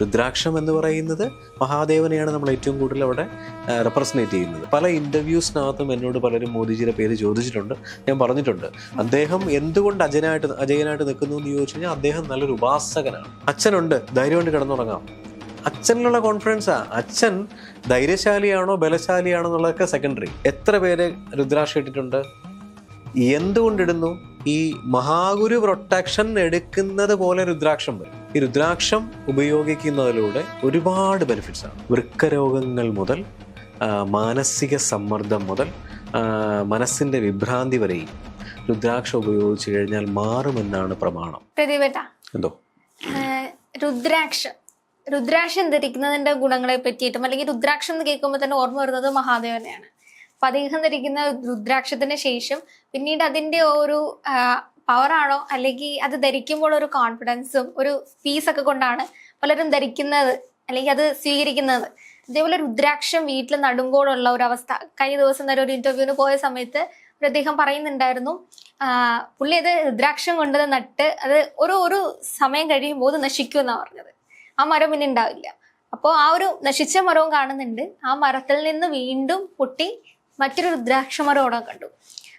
രുദ്രാക്ഷം എന്ന് പറയുന്നത് മഹാദേവനെയാണ് നമ്മൾ ഏറ്റവും കൂടുതൽ അവിടെ റെപ്രസെന്റേറ്റ് ചെയ്യുന്നത്. പല ഇന്റർവ്യൂസിനകത്തും എന്നോട് പലരും മോദിജിയുടെ പേര് ചോദിച്ചിട്ടുണ്ട്. ഞാൻ പറഞ്ഞിട്ടുണ്ട്. അദ്ദേഹം എന്തുകൊണ്ട് അജയനായിട്ട് അജയനായിട്ട് നിൽക്കുന്നു എന്ന് ചോദിച്ചു കഴിഞ്ഞാൽ അദ്ദേഹം നല്ലൊരു ഉപാസകനാണ്. അച്ഛനുണ്ട്. ധൈര്യം കൊണ്ട് കിടന്നുറങ്ങാം അച്ഛനിലുള്ള കോൺഫിഡൻസാ അച്ഛൻ ധൈര്യശാലിയാണോ ബലശാലിയാണോ എന്നുള്ളതൊക്കെ സെക്കൻഡറി എത്ര പേര് രുദ്രാക്ഷം ഇട്ടിട്ടുണ്ട്? എന്തുകൊണ്ടിടുന്നു ഈ മഹാഗുരു പ്രൊട്ടക്ഷൻ എടുക്കുന്നത് പോലെ രുദ്രാക്ഷം വരും. ഈ രുദ്രാക്ഷം ഉപയോഗിക്കുന്നതിലൂടെ ഒരുപാട് ബെനിഫിറ്റ്സ് ആണ്. വൃക്കരോഗങ്ങൾ മുതൽ മാനസിക സമ്മർദ്ദം മുതൽ മനസ്സിന്റെ വിഭ്രാന്തി വരെയും രുദ്രാക്ഷം ഉപയോഗിച്ച് കഴിഞ്ഞാൽ മാറുമെന്നാണ് പ്രമാണം. എന്തോ? രുദ്രാക്ഷം. രുദ്രാക്ഷം ധരിക്കുന്നതിന്റെ ഗുണങ്ങളെ പറ്റിയിട്ടും അല്ലെങ്കിൽ രുദ്രാക്ഷം എന്ന് കേൾക്കുമ്പോൾ തന്നെ ഓർമ്മ വരുന്നത് മഹാദേവനെയാണ്. അപ്പൊ അദ്ദേഹം ധരിക്കുന്ന രുദ്രാക്ഷത്തിന് ശേഷം പിന്നീട് അതിന്റെ ഒരു പവറാണോ അല്ലെങ്കിൽ അത് ധരിക്കുമ്പോൾ ഒരു കോൺഫിഡൻസും ഒരു പീസ് ഒക്കെ കൊണ്ടാണ് പലരും ധരിക്കുന്നത് അല്ലെങ്കിൽ അത് സ്വീകരിക്കുന്നത്. അതേപോലെ രുദ്രാക്ഷം വീട്ടിൽ നടുമ്പോഴുള്ള ഒരു അവസ്ഥ. കഴിഞ്ഞ ദിവസം തന്നെ ഒരു ഇന്റർവ്യൂവിന് പോയ സമയത്ത് അദ്ദേഹം പറയുന്നുണ്ടായിരുന്നു പുള്ളി അത് രുദ്രാക്ഷം കൊണ്ടത് നട്ട് അത് ഒരു ഒരു സമയം കഴിയുമ്പോൾ അത് നശിക്കും എന്നാണ് പറഞ്ഞത്. ആ മരം പിന്നെ ഉണ്ടാവില്ല. അപ്പോൾ ആ ഒരു നശിച്ച മരവും കാണുന്നുണ്ട്. ആ മരത്തിൽ നിന്ന് വീണ്ടും പൊട്ടി മറ്റൊരു രുദ്രാക്ഷ മരം കണ്ടു.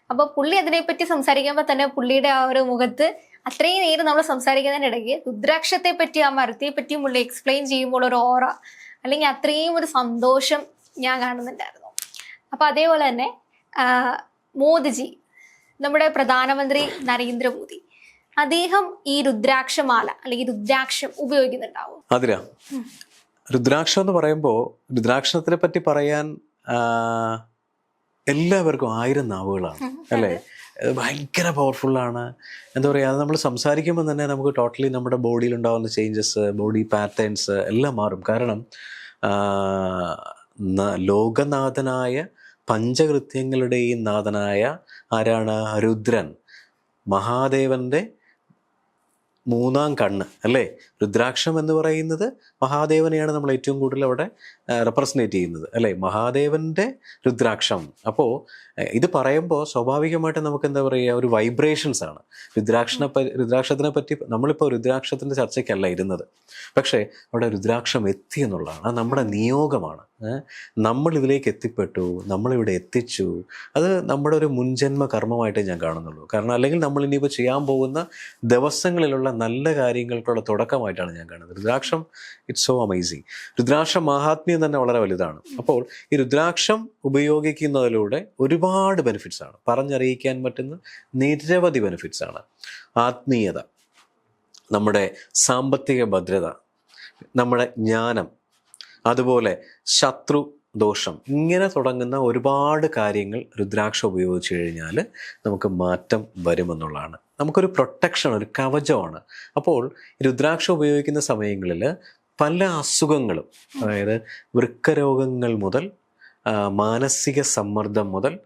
അപ്പോൾ പുള്ളി അതിനെപ്പറ്റി സംസാരിക്കുമ്പോൾ തന്നെ പുള്ളിയുടെ ആ ഒരു മുഖത്ത് അത്രയും നേരം നമ്മൾ സംസാരിക്കുന്നതിനിടയ്ക്ക് രുദ്രാക്ഷത്തെ പറ്റി ആ മരത്തെ പറ്റിയും പുള്ളി എക്സ്പ്ലെയിൻ ചെയ്യുമ്പോൾ ഒരു ഓറ അല്ലെങ്കിൽ അത്രയും ഒരു സന്തോഷം ഞാൻ കാണുന്നുണ്ടായിരുന്നു. അപ്പൊ അതേപോലെ തന്നെ മോദിജി നമ്മുടെ പ്രധാനമന്ത്രി നരേന്ദ്രമോദി അദ്ദേഹം ഈ രുദ്രാക്ഷമാല അല്ലെങ്കിൽ രുദ്രാക്ഷം ഉപയോഗിക്കുന്നുണ്ടാവും. അതിരാ രുദ്രാക്ഷം എന്ന് പറയുമ്പോൾ രുദ്രാക്ഷത്തിനെ പറ്റി പറയാൻ എല്ലാവർക്കും ആയിരം നാവുകളാണ് അല്ലേ? ഭയങ്കര പവർഫുള്ളാണ് എന്താ പറയുക അത് നമ്മൾ സംസാരിക്കുമ്പോൾ തന്നെ നമുക്ക് ടോട്ടലി നമ്മുടെ ബോഡിയിൽ ഉണ്ടാകുന്ന ചേഞ്ചസ് ബോഡി പാറ്റേൺസ് എല്ലാം മാറും. കാരണം ലോകനാഥനായ പഞ്ചകൃത്യങ്ങളുടെയും നാഥനായ ആരാണ്? രുദ്രൻ. മഹാദേവന്റെ മൂന്നാം കണ്ണ് അല്ലേ? രുദ്രാക്ഷം എന്ന് പറയുന്നത് മഹാദേവനെയാണ് നമ്മൾ ഏറ്റവും കൂടുതൽ അവിടെ റെപ്രസെന്റേറ്റ് ചെയ്യുന്നത് അല്ലേ? മഹാദേവന്റെ രുദ്രാക്ഷം. അപ്പോൾ ഇത് പറയുമ്പോൾ സ്വാഭാവികമായിട്ട് നമുക്ക് എന്താ പറയുക ഒരു വൈബ്രേഷൻസ് ആണ്. രുദ്രാക്ഷനെ രുദ്രാക്ഷത്തിനെ പറ്റി നമ്മളിപ്പോൾ രുദ്രാക്ഷത്തിന്റെ ചർച്ചയ്ക്കല്ല ഇരുന്നത്. പക്ഷേ അവിടെ രുദ്രാക്ഷം എത്തി എന്നുള്ളതാണ്. നമ്മുടെ നിയോഗമാണ്. നമ്മളിതിലേക്ക് എത്തിപ്പെട്ടു നമ്മളിവിടെ എത്തിച്ചു. അത് നമ്മുടെ ഒരു മുൻജന്മ കർമ്മമായിട്ടേ ഞാൻ കാണുന്നുള്ളൂ. കാരണം അല്ലെങ്കിൽ നമ്മൾ ഇനിയിപ്പോൾ ചെയ്യാൻ പോകുന്ന ദിവസങ്ങളിലുള്ള നല്ല കാര്യങ്ങൾക്കുള്ള തുടക്കമായിട്ടാണ് ഞാൻ കാണുന്നത്. രുദ്രാക്ഷം ഇറ്റ്സ് സോ അമേസിങ് രുദ്രാക്ഷം മഹാത്മ്യം തന്നെ വളരെ വലുതാണ്. അപ്പോൾ ഈ രുദ്രാക്ഷം ഉപയോഗിക്കുന്നതിലൂടെ ഒരുപാട് ബെനിഫിറ്റ്സ് ആണ്. പറഞ്ഞറിയിക്കാൻ പറ്റുന്ന നിരവധി ബെനിഫിറ്റ്സ് ആണ്. ആത്മീയത നമ്മുടെ സാമ്പത്തിക ഭദ്രത നമ്മുടെ ജ്ഞാനം അതുപോലെ ശത്രു ദോഷം ഇങ്ങനെ തുടങ്ങുന്ന ഒരുപാട് കാര്യങ്ങൾ രുദ്രാക്ഷം ഉപയോഗിച്ച് കഴിഞ്ഞാൽ നമുക്ക് മാറ്റം വരുമെന്നുള്ളതാണ് നമുക്കൊരു പ്രൊട്ടക്ഷൻ ഒരു കവചമാണ്. അപ്പോൾ രുദ്രാക്ഷം ഉപയോഗിക്കുന്ന സമയങ്ങളിൽ പല അസുഖങ്ങളും അതായത് വൃക്കരോഗങ്ങൾ മുതൽ മാനസിക സമ്മർദ്ദം മുതൽ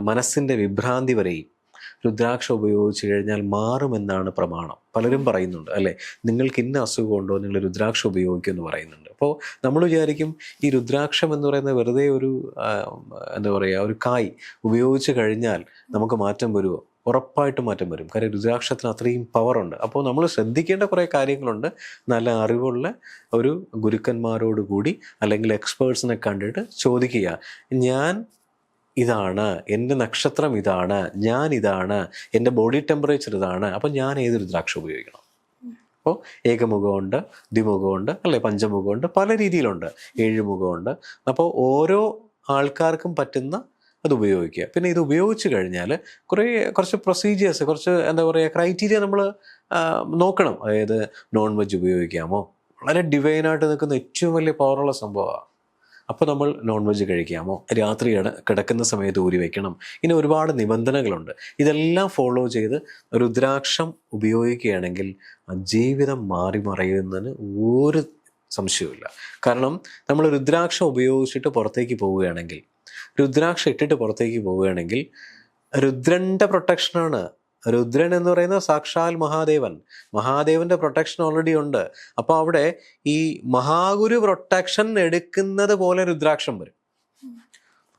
മനസ്സിന്റെ വിഭ്രാന്തി വരെയും രുദ്രാക്ഷം ഉപയോഗിച്ച് കഴിഞ്ഞാൽ മാറുമെന്നാണ് പ്രമാണം. പലരും പറയുന്നുണ്ട് അല്ലേ? നിങ്ങൾക്ക് ഇന്ന അസുഖമുണ്ടോ? നിങ്ങൾ രുദ്രാക്ഷം ഉപയോഗിക്കും എന്ന് പറയുന്നുണ്ട്. അപ്പോൾ നമ്മൾ വിചാരിക്കും ഈ രുദ്രാക്ഷം എന്ന് പറയുന്ന വെറുതെ ഒരു എന്താ പറയുക ഒരു കായ് ഉപയോഗിച്ച് കഴിഞ്ഞാൽ നമുക്ക് മാറ്റം വരുമോ? ഉറപ്പായിട്ടും മാറ്റം വരും. കാര്യം രുദ്രാക്ഷത്തിന് അത്രയും പവറുണ്ട് അപ്പോൾ നമ്മൾ ശ്രദ്ധിക്കേണ്ട കുറേ കാര്യങ്ങളുണ്ട്. നല്ല അറിവുള്ള ഒരു ഗുരുക്കന്മാരോട് കൂടി അല്ലെങ്കിൽ എക്സ്പേർട്സിനെ കണ്ടിട്ട് ചോദിക്കുക. ഞാൻ ഇതാണ് എന്റെ നക്ഷത്രം ഇതാണ് ഞാൻ ഇതാണ് എന്റെ ബോഡി ടെമ്പറേച്ചർ ഇതാണ് അപ്പോൾ ഞാൻ ഏത് രുദ്രാക്ഷം ഉപയോഗിക്കണം? അപ്പോൾ ഏകമുഖമുണ്ട് ദ്വിമുഖമുണ്ട് അല്ലെ പഞ്ചമുഖമുണ്ട് പല രീതിയിലുണ്ട്. ഏഴുമുഖമുണ്ട്. അപ്പോൾ ഓരോ ആൾക്കാർക്കും പറ്റുന്ന അത് ഉപയോഗിക്കുക. പിന്നെ ഇത് ഉപയോഗിച്ച് കഴിഞ്ഞാൽ കുറേ കുറച്ച് പ്രൊസീജിയേഴ്സ് കുറച്ച് എന്താ പറയുക ക്രൈറ്റീരിയ നമ്മൾ നോക്കണം. അതായത് നോൺ വെജ് ഉപയോഗിക്കാമോ? വളരെ ഡിവൈനായിട്ട് നിൽക്കുന്ന ഏറ്റവും വലിയ പവറുള്ള സംഭവമാണ് അപ്പോൾ നമ്മൾ നോൺ വെജ് കഴിക്കാമോ? രാത്രി കിടക്കുന്ന സമയത്ത് ഊരി വയ്ക്കണം ഇനി ഒരുപാട് നിബന്ധനകളുണ്ട്. ഇതെല്ലാം ഫോളോ ചെയ്ത് രുദ്രാക്ഷം ഉപയോഗിക്കുകയാണെങ്കിൽ ജീവിതം മാറി മറയുന്നതിന് ഒരു സംശയവുമില്ല. കാരണം നമ്മൾ രുദ്രാക്ഷം ഉപയോഗിച്ചിട്ട് പുറത്തേക്ക് പോവുകയാണെങ്കിൽ രുദ്രാക്ഷം ഇട്ടിട്ട് പുറത്തേക്ക് പോവുകയാണെങ്കിൽ രുദ്രന്റെ പ്രൊട്ടക്ഷനാണ് രുദ്രൻ എന്ന് പറയുന്നത് സാക്ഷാൽ മഹാദേവൻ. മഹാദേവന്റെ പ്രൊട്ടക്ഷൻ ഓൾറെഡി ഉണ്ട്. അപ്പോൾ അവിടെ ഈ മഹാഗുരു പ്രൊട്ടക്ഷൻ എടുക്കുന്നത് പോലെ രുദ്രാക്ഷം വരും.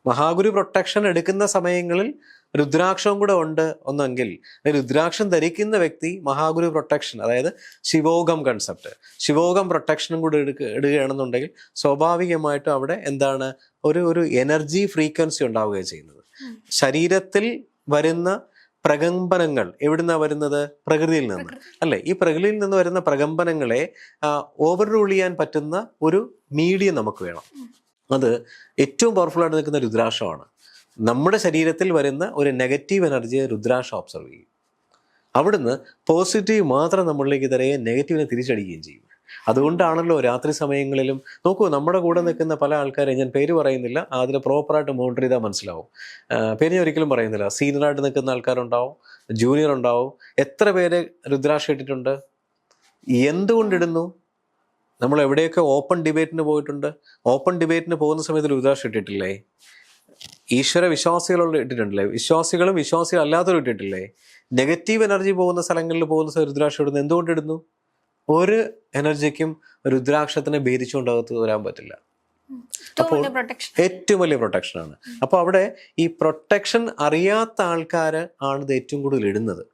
മഹാഗുരു പ്രൊട്ടക്ഷൻ എടുക്കുന്ന സമയങ്ങളിൽ രുദ്രാക്ഷവും കൂടെ ഉണ്ട് ഒന്നെങ്കിൽ രുദ്രാക്ഷം ധരിക്കുന്ന വ്യക്തി മഹാഗുരു പ്രൊട്ടക്ഷൻ അതായത് ശിവോഗം കൺസെപ്റ്റ് ശിവോഗം പ്രൊട്ടക്ഷനും കൂടെ എടുക്ക ഇടുകയാണെന്നുണ്ടെങ്കിൽ സ്വാഭാവികമായിട്ടും അവിടെ എന്താണ്? ഒരു ഒരു എനർജി ഫ്രീക്വൻസി ഉണ്ടാവുകയാണ് ചെയ്യുന്നത്. ശരീരത്തിൽ വരുന്ന പ്രകമ്പനങ്ങൾ എവിടുന്ന വരുന്നത്? പ്രകൃതിയിൽ നിന്ന്. അല്ലേ? ഈ പ്രകൃതിയിൽ നിന്ന് വരുന്ന പ്രകമ്പനങ്ങളെ ഓവർ റൂൾ ചെയ്യാൻ പറ്റുന്ന ഒരു മീഡിയം നമുക്ക് വേണം. അത് ഏറ്റവും പവർഫുൾ ആയിട്ട് നിൽക്കുന്ന രുദ്രാക്ഷമാണ്. നമ്മുടെ ശരീരത്തിൽ വരുന്ന ഒരു നെഗറ്റീവ് എനർജിയെ രുദ്രാക്ഷ ഒബ്സർവ് ചെയ്യും. അവിടുന്ന് പോസിറ്റീവ് മാത്രം നമ്മളിലേക്ക് തരുകയും നെഗറ്റീവിനെ തിരിച്ചടിക്കുകയും ചെയ്യും. അതുകൊണ്ടാണല്ലോ രാത്രി സമയങ്ങളിലും നോക്കൂ നമ്മുടെ കൂടെ നിൽക്കുന്ന പല ആൾക്കാരെ ഞാൻ പേര് പറയുന്നില്ല അതിന് പ്രോപ്പറായിട്ട് മോണിറ്റർ ചെയ്താൽ മനസ്സിലാവും. പേര് ഞാൻ ഒരിക്കലും പറയുന്നില്ല. സീനിയറായിട്ട് നിൽക്കുന്ന ആൾക്കാരുണ്ടാവും ജൂനിയർ ഉണ്ടാവും. എത്ര പേര് രുദ്രാക്ഷ ഇട്ടിട്ടുണ്ട്? എന്തുകൊണ്ടിടുന്നു? നമ്മൾ എവിടെയൊക്കെ ഓപ്പൺ ഡിബേറ്റിന് പോയിട്ടുണ്ട്? ഓപ്പൺ ഡിബേറ്റിന് പോകുന്ന സമയത്ത് രുദ്രാക്ഷ ഇട്ടിട്ടില്ലേ? ഈശ്വര വിശ്വാസികളുള്ള ഇട്ടിട്ടുണ്ടല്ലേ? വിശ്വാസികളും വിശ്വാസികൾ അല്ലാത്തവരും ഇട്ടിട്ടില്ലേ? നെഗറ്റീവ് എനർജി പോകുന്ന സ്ഥലങ്ങളിൽ പോകുന്ന രുദ്രാക്ഷം ഇടുന്നു എന്തുകൊണ്ട് ഇടുന്നു? ഒരു എനർജിക്കും രുദ്രാക്ഷത്തിനെ ഭേദിച്ചുകൊണ്ട് അകത്ത് വരാൻ പറ്റില്ല. ഏറ്റവും വലിയ പ്രൊട്ടക്ഷൻ ആണ്. അപ്പോൾ അവിടെ ഈ പ്രൊട്ടക്ഷൻ അറിയാത്ത ആൾക്കാർ ആണ് ഇത് ഏറ്റവും കൂടുതൽ ഇടുന്നത്.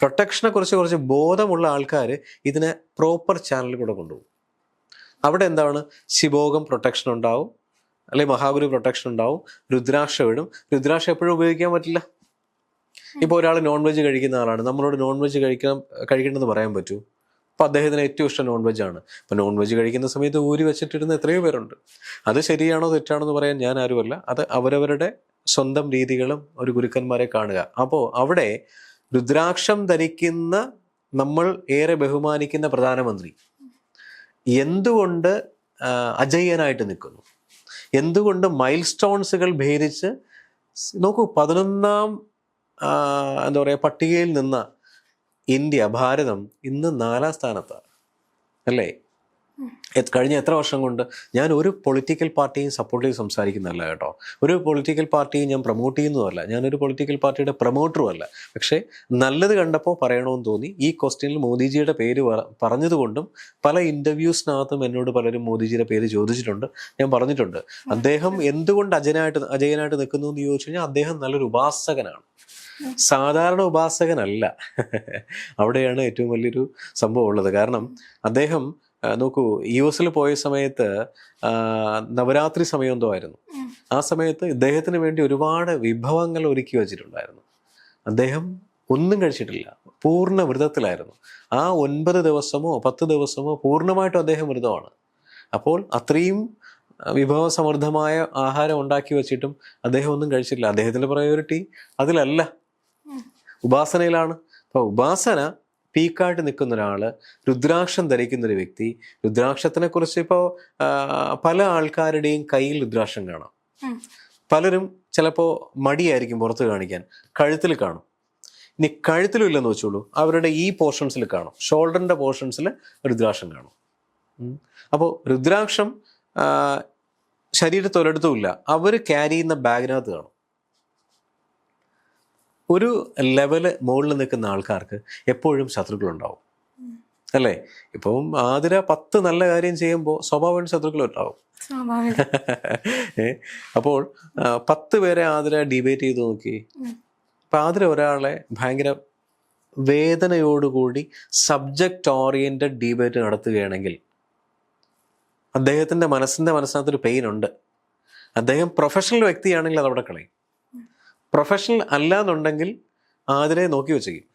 പ്രൊട്ടക്ഷനെ കുറിച്ച് കുറച്ച് ബോധമുള്ള ആൾക്കാർ ഇതിനെ പ്രോപ്പർ ചാനലിൽ കൂടെ കൊണ്ടുപോകും. അവിടെ എന്താണ്? ശിവോഗം പ്രൊട്ടക്ഷൻ ഉണ്ടാവും. അല്ലെങ്കിൽ മഹാഗുരു പ്രൊട്ടക്ഷൻ ഉണ്ടാവും. രുദ്രാക്ഷ വിടും. രുദ്രാക്ഷ എപ്പോഴും ഉപയോഗിക്കാൻ പറ്റില്ല? ഇപ്പോൾ ഒരാൾ നോൺ വെജ് കഴിക്കുന്ന ആളാണ്. നമ്മളോട് നോൺ വെജ് കഴിക്കണം കഴിക്കണമെന്ന് പറയാൻ പറ്റൂ? അപ്പോൾ അദ്ദേഹത്തിന് ഏറ്റവും ഇഷ്ടം നോൺ വെജ് ആണ്. അപ്പോൾ നോൺ വെജ് കഴിക്കുന്ന സമയത്ത് ഊരി വെച്ചിട്ടിരുന്ന എത്രയോ പേരുണ്ട്. അത് ശരിയാണോ തെറ്റാണോ എന്ന് പറയാൻ ഞാൻ ആരുമല്ല. അത് അവരവരുടെ സ്വന്തം രീതികളും ഒരു ഗുരുക്കന്മാരെ കാണുക. അപ്പോൾ അവിടെ രുദ്രാക്ഷം ധരിക്കുന്ന നമ്മൾ ഏറെ ബഹുമാനിക്കുന്ന പ്രധാനമന്ത്രി എന്തുകൊണ്ട് അജയ്യനായിട്ട് നിൽക്കുന്നു? എന്തുകൊണ്ട് മൈൽ സ്റ്റോൺസുകൾ ഭേദിച്ച് നോക്കൂ പതിനൊന്നാം എന്താ പറയുക പട്ടികയിൽ നിന്ന ഇന്ത്യ ഭാരതം ഇന്ന് നാലാം സ്ഥാനത്താണ്. അല്ലേ? കഴിഞ്ഞ എത്ര വർഷം കൊണ്ട് ഞാൻ ഒരു പൊളിറ്റിക്കൽ പാർട്ടിയും സപ്പോർട്ട് ചെയ്ത് സംസാരിക്കുന്നതല്ല കേട്ടോ. ഒരു പൊളിറ്റിക്കൽ പാർട്ടിയും ഞാൻ പ്രൊമോട്ട് ചെയ്യുന്നതല്ല. ഞാനൊരു പൊളിറ്റിക്കൽ പാർട്ടിയുടെ പ്രൊമോട്ടറും അല്ല. പക്ഷേ നല്ലത് കണ്ടപ്പോൾ പറയണമെന്ന് തോന്നി. ഈ ക്വസ്റ്റ്യനിൽ മോദിജിയുടെ പേര് പറഞ്ഞതുകൊണ്ടും പല ഇന്റർവ്യൂസിനകത്തും എന്നോട് പലരും മോദിജിയുടെ പേര് ചോദിച്ചിട്ടുണ്ട്. ഞാൻ പറഞ്ഞിട്ടുണ്ട്. അദ്ദേഹം എന്തുകൊണ്ട് അജയനായിട്ട് അജയനായിട്ട് നിൽക്കുന്നു എന്ന് ചോദിച്ചു കഴിഞ്ഞാൽ അദ്ദേഹം നല്ലൊരു ഉപാസകനാണ്. സാധാരണ ഉപാസകനല്ല. അവിടെയാണ് ഏറ്റവും വലിയൊരു സംഭവം ഉള്ളത്. കാരണം അദ്ദേഹം നോക്കൂ യു എസിൽ പോയ സമയത്ത് നവരാത്രി സമയം എന്തോ ആയിരുന്നു. ആ സമയത്ത് ഇദ്ദേഹത്തിന് വേണ്ടി ഒരുപാട് വിഭവങ്ങൾ ഒരുക്കി വച്ചിട്ടുണ്ടായിരുന്നു. അദ്ദേഹം ഒന്നും കഴിച്ചിട്ടില്ല. പൂർണ വ്രതത്തിലായിരുന്നു. ആ ഒൻപത് ദിവസമോ പത്ത് ദിവസമോ പൂർണമായിട്ടും അദ്ദേഹം വ്രതമാണ്. അപ്പോൾ അത്രയും വിഭവസമൃദ്ധമായ ആഹാരം ഉണ്ടാക്കി വെച്ചിട്ടും അദ്ദേഹം ഒന്നും കഴിച്ചിട്ടില്ല. അദ്ദേഹത്തിന്റെ പ്രയോറിറ്റി അതിലല്ല. ഉപാസനയിലാണ്. അപ്പോൾ ഉപാസന പീക്കായിട്ട് നിൽക്കുന്ന ഒരാൾ രുദ്രാക്ഷം ധരിക്കുന്ന ഒരു വ്യക്തി. രുദ്രാക്ഷത്തിനെ കുറിച്ച് ഇപ്പോൾ പല ആൾക്കാരുടെയും കയ്യിൽ രുദ്രാക്ഷം കാണാം. പലരും ചിലപ്പോൾ മടിയായിരിക്കും പുറത്ത് കാണിക്കാൻ. കഴുത്തിൽ കാണും. ഇനി കഴുത്തിലും ഇല്ലെന്ന് വെച്ചോളൂ. അവരുടെ ഈ പോർഷൻസിൽ കാണും. ഷോൾഡറിന്റെ പോർഷൻസിൽ രുദ്രാക്ഷം കാണും. അപ്പോൾ രുദ്രാക്ഷം ശരീരത്തൊരിടത്തും ഇല്ല. അവർ ക്യാരി ചെയ്യുന്ന ബാഗിനകത്ത് കാണും. ഒരു ലെവൽ മുകളിൽ നിൽക്കുന്ന ആൾക്കാർക്ക് എപ്പോഴും ശത്രുക്കളുണ്ടാവും. അല്ലേ? ഇപ്പം ആതിര പത്ത് നല്ല കാര്യം ചെയ്യുമ്പോൾ സ്വഭാവം ശത്രുക്കൾ ഉണ്ടാവും അപ്പോൾ പത്ത് പേരെ ആതിര ഡിബേറ്റ് ചെയ്ത് നോക്കി. അപ്പൊ ആതിര ഒരാളെ ഭയങ്കര വേദനയോടുകൂടി സബ്ജക്റ്റ് ഓറിയന്റഡ് ഡിബേറ്റ് നടത്തുകയാണെങ്കിൽ അദ്ദേഹത്തിന്റെ മനസ്സിന്റെ മനസ്സിനകത്തൊരു പെയിൻ ഉണ്ട്. അദ്ദേഹം പ്രൊഫഷണൽ വ്യക്തിയാണെങ്കിൽ അതവിടെ കളയും. പ്രൊഫഷണൽ അല്ലാന്നുണ്ടെങ്കിൽ ആതിരെ നോക്കി വെച്ചേക്കും.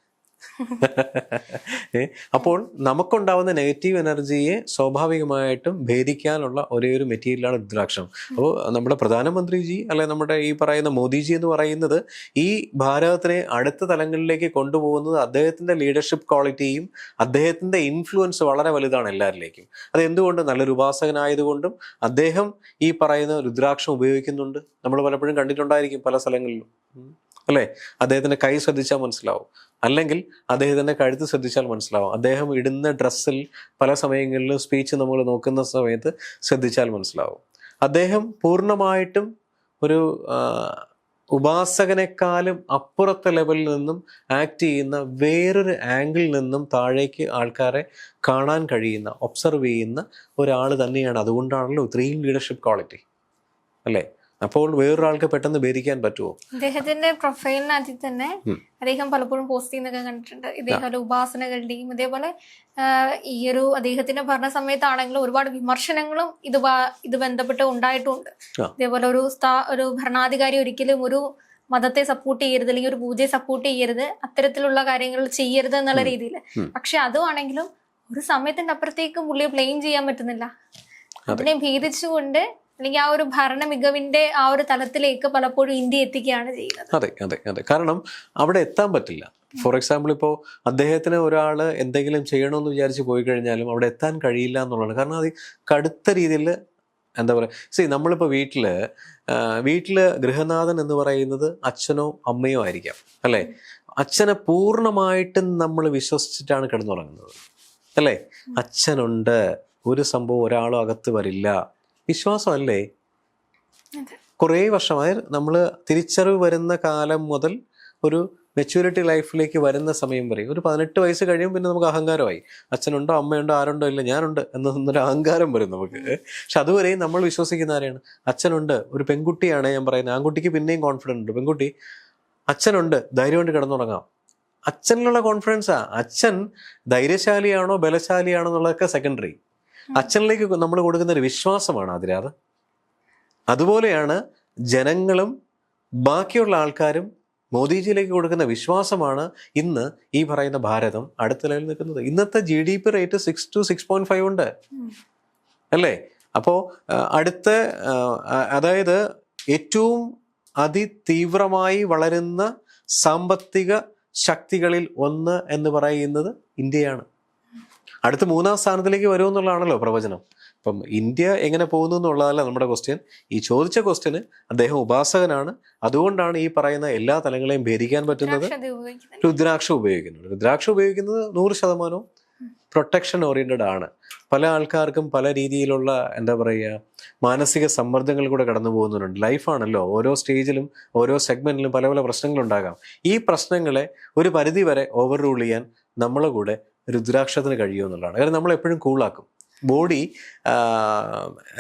അപ്പോൾ നമുക്കുണ്ടാവുന്ന നെഗറ്റീവ് എനർജിയെ സ്വാഭാവികമായിട്ടും ഭേദിക്കാനുള്ള ഒരേ ഒരു മെറ്റീരിയലാണ് രുദ്രാക്ഷം. അപ്പോൾ നമ്മുടെ പ്രധാനമന്ത്രിജി അല്ലെ നമ്മുടെ ഈ പറയുന്ന മോദിജി എന്ന് പറയുന്നത് ഈ ഭാരതത്തിനെ അടുത്ത തലങ്ങളിലേക്ക് കൊണ്ടുപോകുന്നത് അദ്ദേഹത്തിന്റെ ലീഡർഷിപ്പ് ക്വാളിറ്റിയും അദ്ദേഹത്തിന്റെ ഇൻഫ്ലുവൻസ് വളരെ വലുതാണ് എല്ലാവരിലേക്കും അത് എന്തുകൊണ്ട് നല്ലൊരു ഉപാസകനായതുകൊണ്ടും അദ്ദേഹം ഈ പറയുന്ന രുദ്രാക്ഷം ഉപയോഗിക്കുന്നുണ്ട്. നമ്മൾ പലപ്പോഴും കണ്ടിട്ടുണ്ടായിരിക്കും പല സ്ഥലങ്ങളിലും. അല്ലേ? അദ്ദേഹത്തിന്റെ കൈ ശ്രദ്ധിച്ചാൽ മനസ്സിലാവും. അല്ലെങ്കിൽ അദ്ദേഹത്തിന്റെ കഴുത്ത് ശ്രദ്ധിച്ചാൽ മനസ്സിലാവും. അദ്ദേഹം ഇടുന്ന ഡ്രസ്സിൽ പല സമയങ്ങളിലും സ്പീച്ച് നമ്മൾ നോക്കുന്ന സമയത്ത് ശ്രദ്ധിച്ചാൽ മനസ്സിലാവും. അദ്ദേഹം പൂർണമായിട്ടും ഒരു ഉപാസകനെക്കാളും അപ്പുറത്തെ ലെവലിൽ നിന്നും ആക്ട് ചെയ്യുന്ന വേറൊരു ആംഗിളിൽ നിന്നും താഴേക്ക് ആൾക്കാരെ കാണാൻ കഴിയുന്ന ഒബ്സർവ് ചെയ്യുന്ന ഒരാൾ തന്നെയാണ്. അതുകൊണ്ടാണല്ലോ ഇത്രയും ലീഡർഷിപ്പ് ക്വാളിറ്റി അല്ലേ? അപ്പോൾ വേറൊരാൾക്ക് പെട്ടെന്ന് ഭേദിക്കാൻ പറ്റുമോ അദ്ദേഹത്തിന്റെ പ്രൊഫൈലിനകത്തിൽ തന്നെ അദ്ദേഹം പലപ്പോഴും പോസ്റ്റ് ചെയ്യുന്നൊക്കെ കണ്ടിട്ടുണ്ട്. ഇതേപോലെ ഉപാസനകളുടെയും ഇതേപോലെ ഈ ഒരു അദ്ദേഹത്തിന്റെ ഭരണ സമയത്താണെങ്കിലും ഒരുപാട് വിമർശനങ്ങളും ഇത് ഇത് ബന്ധപ്പെട്ട് ഉണ്ടായിട്ടുണ്ട്. ഇതേപോലെ ഒരു സ്ഥാ- ഒരു ഭരണാധികാരി ഒരിക്കലും ഒരു മതത്തെ സപ്പോർട്ട് ചെയ്യരുത് അല്ലെങ്കിൽ ഒരു പൂജയെ സപ്പോർട്ട് ചെയ്യരുത് അത്തരത്തിലുള്ള കാര്യങ്ങൾ ചെയ്യരുത് എന്നുള്ള രീതിയിൽ. പക്ഷെ അതുമാണെങ്കിലും ഒരു സമയത്തിന്റെ അപ്പുറത്തേക്ക് പുള്ളിയെ ബ്ലെയിം ചെയ്യാൻ പറ്റുന്നില്ല. അതിനെ ഭേദിച്ചുകൊണ്ട് അല്ലെങ്കിൽ ആ ഒരു ഭരണ മികവിന്റെ ആ ഒരു തലത്തിലേക്ക് പലപ്പോഴും ഇന്ത്യ എത്തിക്കുകയാണ് ചെയ്യുന്നത്. അതെ അതെ അതെ. കാരണം അവിടെ എത്താൻ പറ്റില്ല. ഫോർ എക്സാമ്പിൾ ഇപ്പോൾ അദ്ദേഹത്തിന് ഒരാൾ എന്തെങ്കിലും ചെയ്യണമെന്ന് വിചാരിച്ച് പോയി കഴിഞ്ഞാലും അവിടെ എത്താൻ കഴിയില്ല എന്നുള്ളതാണ്. കാരണം അത് കടുത്ത രീതിയിൽ എന്താ പറയുക സി നമ്മളിപ്പോൾ വീട്ടിൽ വീട്ടിൽ ഗൃഹനാഥൻ എന്ന് പറയുന്നത് അച്ഛനോ അമ്മയോ ആയിരിക്കാം അല്ലേ? അച്ഛനെ പൂർണമായിട്ടും നമ്മൾ വിശ്വസിച്ചിട്ടാണ് കിടന്നുറങ്ങുന്നത് അല്ലേ? അച്ഛനുണ്ട് ഒരു സംഭവം ഒരാളും അകത്ത് വരില്ല വിശ്വാസമല്ലേ? കുറെ വർഷമായി നമ്മൾ തിരിച്ചറിവ് വരുന്ന കാലം മുതൽ ഒരു മെച്യൂരിറ്റി ലൈഫിലേക്ക് വരുന്ന സമയം വരെ. ഒരു പതിനെട്ട് വയസ്സ് കഴിയും പിന്നെ നമുക്ക് അഹങ്കാരമായി. അച്ഛനുണ്ടോ അമ്മയുണ്ടോ ആരുണ്ടോ ഇല്ല ഞാനുണ്ട് എന്നൊരു അഹങ്കാരം വരും നമുക്ക്. പക്ഷെ അതുവരെയും നമ്മൾ വിശ്വസിക്കുന്ന ആരെയാണ്? അച്ഛനുണ്ട് ഒരു പെൺകുട്ടിയാണ് ഞാൻ പറയുന്നത്. ആൺകുട്ടിക്ക് പിന്നെയും കോൺഫിഡൻസ് ഉണ്ട്. പെൺകുട്ടി അച്ഛനുണ്ട് ധൈര്യം കൊണ്ട് കിടന്നുറങ്ങാം. അച്ഛനിലുള്ള കോൺഫിഡൻസാ അച്ഛൻ ധൈര്യശാലിയാണോ ബലശാലിയാണോ എന്നുള്ളതൊക്കെ സെക്കൻഡറി അച്ഛനിലേക്ക് നമ്മൾ കൊടുക്കുന്ന ഒരു വിശ്വാസമാണ് അതിരാത് അതുപോലെയാണ് ജനങ്ങളും ബാക്കിയുള്ള ആൾക്കാരും മോദിജിയിലേക്ക് കൊടുക്കുന്ന വിശ്വാസമാണ് ഇന്ന് ഈ പറയുന്ന ഭാരതം അടുത്ത നിലയിൽ നിൽക്കുന്നത്. ഇന്നത്തെ G D P rate six to six point five ഉണ്ട്. അല്ലേ? അപ്പോൾ അടുത്ത അതായത് ഏറ്റവും അതിതീവ്രമായി വളരുന്ന സാമ്പത്തിക ശക്തികളിൽ ഒന്ന് എന്ന് പറയുന്നത് ഇന്ത്യയാണ്. അടുത്ത മൂന്നാം സ്ഥാനത്തിലേക്ക് വരുമെന്നുള്ളതാണല്ലോ പ്രവചനം. അപ്പം ഇന്ത്യ എങ്ങനെ പോകുന്നു എന്നുള്ളതല്ല നമ്മുടെ ക്വസ്റ്റ്യൻ ഈ ചോദിച്ച ക്വസ്റ്റ്യന് അദ്ദേഹം ഉപാസകനാണ്. അതുകൊണ്ടാണ് ഈ പറയുന്ന എല്ലാ തലങ്ങളെയും ഭേദിക്കാൻ പറ്റുന്നത്. രുദ്രാക്ഷ ഉപയോഗിക്കുന്നത് രുദ്രാക്ഷ ഉപയോഗിക്കുന്നത് നൂറ് ശതമാനവും പ്രൊട്ടക്ഷൻ ഓറിയന്റഡ് ആണ്. പല ആൾക്കാർക്കും പല രീതിയിലുള്ള എന്താ പറയുക മാനസിക സമ്മർദ്ദങ്ങൾ കൂടെ കടന്നു പോകുന്നവരുണ്ട് ലൈഫാണല്ലോ ഓരോ സ്റ്റേജിലും ഓരോ സെഗ്മെന്റിലും പല പല പ്രശ്നങ്ങളുണ്ടാകാം. ഈ പ്രശ്നങ്ങളെ ഒരു പരിധി വരെ ഓവർ റൂൾ ചെയ്യാൻ നമ്മളെ കൂടെ രുദ്രാക്ഷത്തിന് കഴിയുമെന്നുള്ളതാണ് കാരണം നമ്മൾ എപ്പോഴും കൂളാക്കും. ബോഡി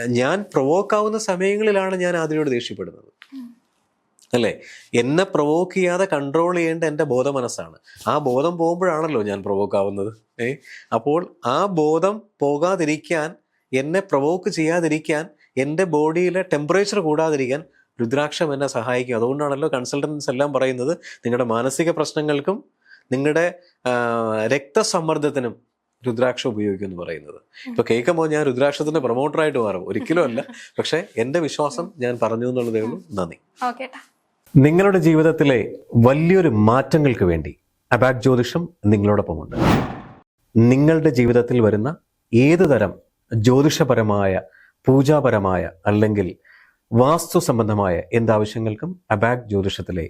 ഞാൻ പ്രൊവോക്കാവുന്ന സമയങ്ങളിലാണ് ഞാൻ അതിനോട് ദേഷ്യപ്പെടുന്നത്. അല്ലേ? എന്നെ പ്രൊവോക്ക് ചെയ്യാതെ കൺട്രോൾ ചെയ്യേണ്ട എന്റെ ബോധ മനസ്സാണ് ആ ബോധം പോകുമ്പോഴാണല്ലോ ഞാൻ പ്രൊവോക്ക് ആവുന്നത്. ഏ? അപ്പോൾ ആ ബോധം പോകാതിരിക്കാൻ എന്നെ പ്രൊവോക്ക് ചെയ്യാതിരിക്കാൻ എന്റെ ബോഡിയിലെ ടെമ്പറേച്ചർ കൂടാതിരിക്കാൻ രുദ്രാക്ഷം എന്നെ സഹായിക്കും. അതുകൊണ്ടാണല്ലോ കൺസൾട്ടൻസ് എല്ലാം പറയുന്നത് നിങ്ങളുടെ മാനസിക പ്രശ്നങ്ങൾക്കും നിങ്ങളുടെ രക്തസമ്മർദ്ദത്തിനും രുദ്രാക്ഷം ഉപയോഗിക്കും എന്ന് പറയുന്നത്. ഇപ്പൊ കേൾക്കുമ്പോൾ ഞാൻ രുദ്രാക്ഷത്തിന്റെ പ്രൊമോട്ടറായിട്ട് മാറും. ഒരിക്കലും അല്ല. പക്ഷെ എന്റെ വിശ്വാസം ഞാൻ പറഞ്ഞു എന്നുള്ളതേ ഉള്ളൂ. നന്ദി. നിങ്ങളുടെ ജീവിതത്തിലെ വലിയൊരു മാറ്റങ്ങൾക്ക് വേണ്ടി അബാക് ജ്യോതിഷം നിങ്ങളോടൊപ്പമുണ്ട്. നിങ്ങളുടെ ജീവിതത്തിൽ വരുന്ന ഏത് തരം ജ്യോതിഷപരമായ പൂജാപരമായ അല്ലെങ്കിൽ വാസ്തു സംബന്ധമായ എന്താവശ്യങ്ങൾക്കും അബാക് ജ്യോതിഷത്തിലെ